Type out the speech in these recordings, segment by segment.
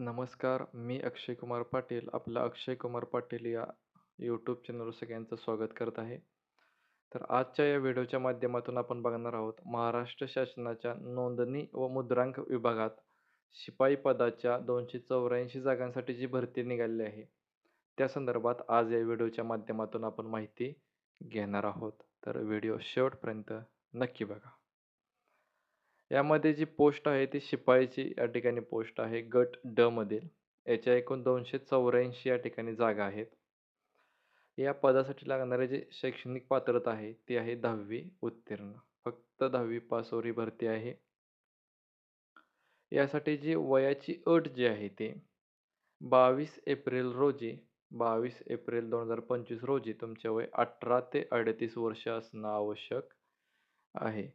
नमस्कार, मी अक्षय कुमार पाटील. आपलं अक्षय कुमार पाटील या यूट्यूब चॅनलवर सगळ्यांचं स्वागत करत आहे. तर आजच्या या व्हिडिओच्या माध्यमातून आपण बघणार आहोत, महाराष्ट्र शासनाच्या नोंदणी व मुद्रांक विभागात शिपाई पदाच्या 284 जागांसाठी जी भरती निघाली आहे, त्या संदर्भात आज या व्हिडिओच्या माध्यमातून आपण माहिती घेणार आहोत. तर व्हिडिओ शेवटपर्यंत नक्की बघा. यामध्ये जी पोस्ट आहे ती शिपाईची या ठिकाणी पोस्ट आहे गट ड मधील. याच्या एकूण 284 या ठिकाणी जागा आहेत. या पदासाठी लागणारे जे शैक्षणिक पात्रता आहे ती आहे 10वी उत्तीर्ण. फक्त 10वी पासवर ही भरती आहे. यासाठी जी वयाची अट जी आहे ती 22 एप्रिल रोजी 22 एप्रिल 2025 रोजी तुमचे वय 18 ते 38 वर्ष असणं आवश्यक आहे.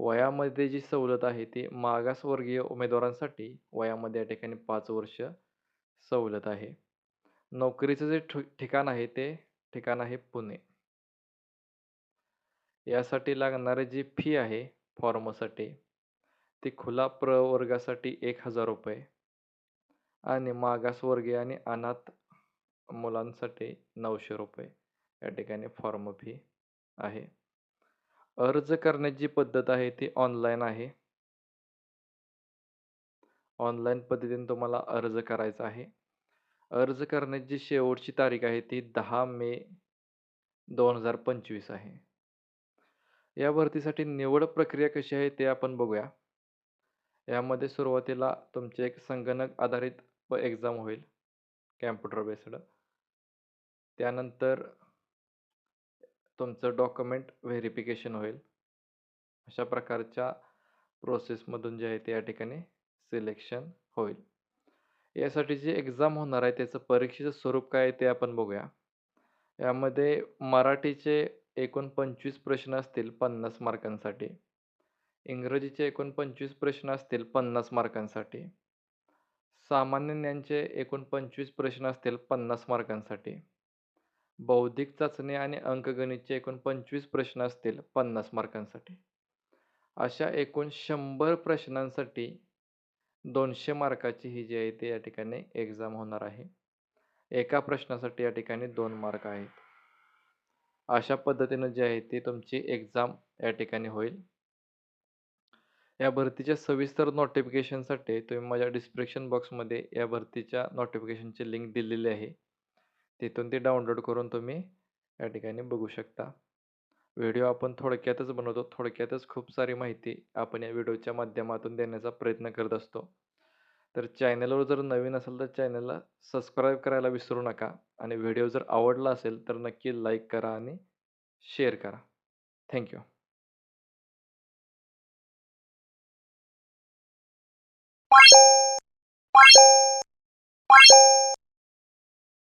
वयामध्ये जी सवलत आहे ती मागासवर्गीय उमेदवारांसाठी वयामध्ये या ठिकाणी पाच वर्ष सवलत आहे. नोकरीचं जे ठिकाण आहे ते ठिकाण आहे पुणे. यासाठी लागणारी जी फी आहे फॉर्मसाठी ती खुला प्रवर्गासाठी ₹1000 आणि मागासवर्गीय आणि अनाथ मुलांसाठी ₹900 या ठिकाणी फॉर्म फी आहे. अर्ज करण्याची पद्धत आहे ती ऑनलाईन आहे. ऑनलाईन पद्धतीने तुम्हाला अर्ज करायचा आहे. अर्ज करण्याची शेवटची तारीख आहे ती दहा मे 2025 आहे. या भरतीसाठी निवड प्रक्रिया कशी आहे ते आपण बघूया. यामध्ये सुरुवातीला तुमचे एक संगणक आधारित एक्झाम होईल, कॅम्प्युटर बेस्ड. त्यानंतर तुमचं डॉक्युमेंट व्हेरिफिकेशन होईल. अशा प्रकारच्या प्रोसेसमधून जे आहे ते या ठिकाणी सिलेक्शन होईल. यासाठी जी एक्झाम होणार आहे त्याचं परीक्षेचं स्वरूप काय आहे ते आपण बघूया. यामध्ये मराठीचे एकूण 25 प्रश्न असतील 50 मार्कांसाठी. इंग्रजीचे एकूण 25 प्रश्न असतील 50 मार्कांसाठी. सामान्य ज्ञानचे एकूण 25 प्रश्न असतील 50 मार्कांसाठी. बौद्धिक चाचणी आणि अंकगणितचे एकूण 25 प्रश्न असतील 50 मार्कांसाठी. अशा एकूण शंभर प्रश्नांसाठी दोनशे मार्काची ही जी आहे ती या ठिकाणी एक्झाम होणार आहे. एका प्रश्नासाठी या ठिकाणी दोन मार्क आहेत. अशा पद्धतीनं जी आहे ती तुमची एक्झाम या ठिकाणी होईल. या भरतीच्या सविस्तर नोटिफिकेशनसाठी तुम्ही माझ्या डिस्क्रिप्शन बॉक्समध्ये या भरतीच्या नोटिफिकेशनची लिंक दिलेली आहे. तिथून ती डाउनलोड करून तुम्ही या ठिकाणी बघू शकता. व्हिडिओ आपण थोडक्यातच बनवतो. थोडक्यातच खूप सारी माहिती आपण या व्हिडिओच्या माध्यमातून देण्याचा प्रयत्न करत असतो. तर चॅनलवर जर नवीन असेल तर चॅनलला सबस्क्राईब करायला विसरू नका आणि व्हिडिओ जर आवडला असेल तर नक्की लाईक करा आणि शेअर करा. थँक्यू